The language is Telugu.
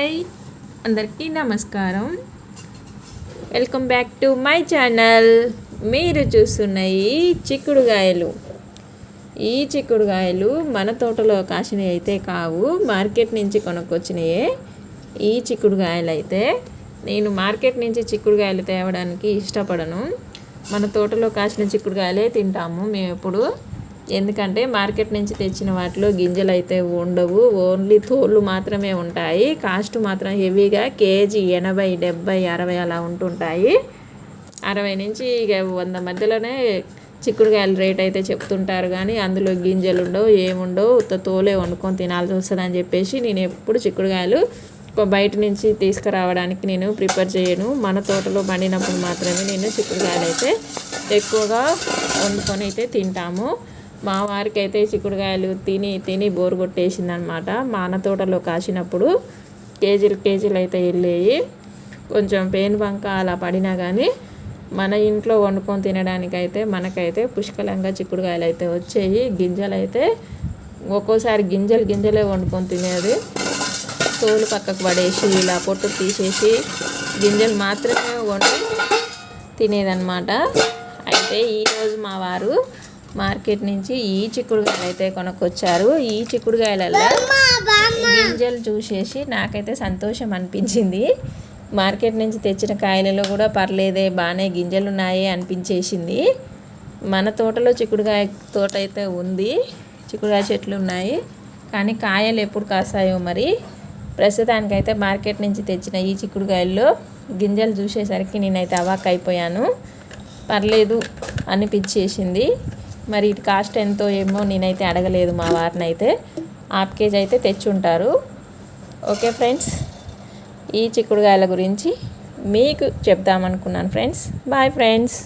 హాయ్. అందరికీ నమస్కారం. Welcome back to my channel. మీరు చూస్తున్న ఈ చిక్కుడుగాయలు. ఈ చిక్కుడుగాయలు మన తోటలో కాసినవి అయితే కావు. మార్కెట్ నుంచి కొనుక్కొచ్చినాయే. ఈ చిక్కుడుగాయలు అయితే నేను మార్కెట్ నుంచి చిక్కుడుగాయలు తేవడానికి ఇష్టపడను. మన తోటలో కాసిన చిక్కుడుగాయలే తింటాము. మేము ఎప్పుడు ఎందుకంటే మార్కెట్ నుంచి తెచ్చిన వాటిలో గింజలు అయితే ఉండవు. ఓన్లీ తోళ్ళు మాత్రమే ఉంటాయి. కాస్ట్ మాత్రం హెవీగా కేజీ ఎనభై డెబ్బై అరవై అలా ఉంటుంటాయి. అరవై నుంచి ఇక వంద మధ్యలోనే చిక్కుడుకాయల రేట్ అయితే చెప్తుంటారు కానీ అందులో గింజలు ఉండవు ఏముండవు. ఉత్త తోలే వండుకొని తినాల్సి వస్తుంది అని చెప్పేసి నేను ఎప్పుడు చిక్కుడుకాయలు బయట నుంచి తీసుకురావడానికి నేను ప్రిపేర్ చేయను. మన తోటలో పండినప్పుడు మాత్రమే నేను చిక్కుడుకాయలు అయితే ఎక్కువగా వండుకొని అయితే తింటాము. మా వారికి అయితే చిక్కుడుకాయలు తిని తిని బోరు కొట్టేసింది అనమాట మా అన్న తోటలో కాసినప్పుడు కేజీలు కేజీలు అయితే వెళ్ళేవి కొంచెం పెయిన్ బంక అలా పడినా కానీ మన ఇంట్లో వండుకొని తినడానికైతే మనకైతే పుష్కలంగా చిక్కుడుకాయలు అయితే వచ్చేయి. గింజలు అయితే ఒక్కోసారి గింజలు గింజలే వండుకొని తినేది. తోలు పక్కకు పడేసి ఇలా పొట్టు తీసేసి గింజలు మాత్రమే వండి తినేదన్నమాట అయితే ఈరోజు మా వారు మార్కెట్ నుంచి ఈ చిక్కుడుకాయలు అయితే కొనుక్కొచ్చారు. ఈ చిక్కుడుకాయలలో గింజలు చూసేసి నాకైతే సంతోషం అనిపించింది. మార్కెట్ నుంచి తెచ్చిన కాయలలో కూడా పర్లేదే బాగానే గింజలు ఉన్నాయి అనిపించేసింది. మన తోటలో చిక్కుడుకాయ తోట అయితే ఉంది. చిక్కుడుకాయ చెట్లు ఉన్నాయి. కానీ కాయలు ఎప్పుడు కాస్తాయో మరి. ప్రస్తుతానికైతే మార్కెట్ నుంచి తెచ్చిన ఈ చిక్కుడుకాయల్లో గింజలు చూసేసరికి నేనైతే అవాక్ అయిపోయాను పర్లేదు అనిపించేసింది. మరి ఇటు కాస్ట్ ఎంతో ఏమో నేనైతే అడగలేదు మా వారిని అయితే హాఫ్ కేజీ అయితే తెచ్చుంటారు. ఓకే ఫ్రెండ్స్ ఈ చిక్కుడుగాయల గురించి మీకు చెప్దామనుకున్నాను ఫ్రెండ్స్. Bye friends.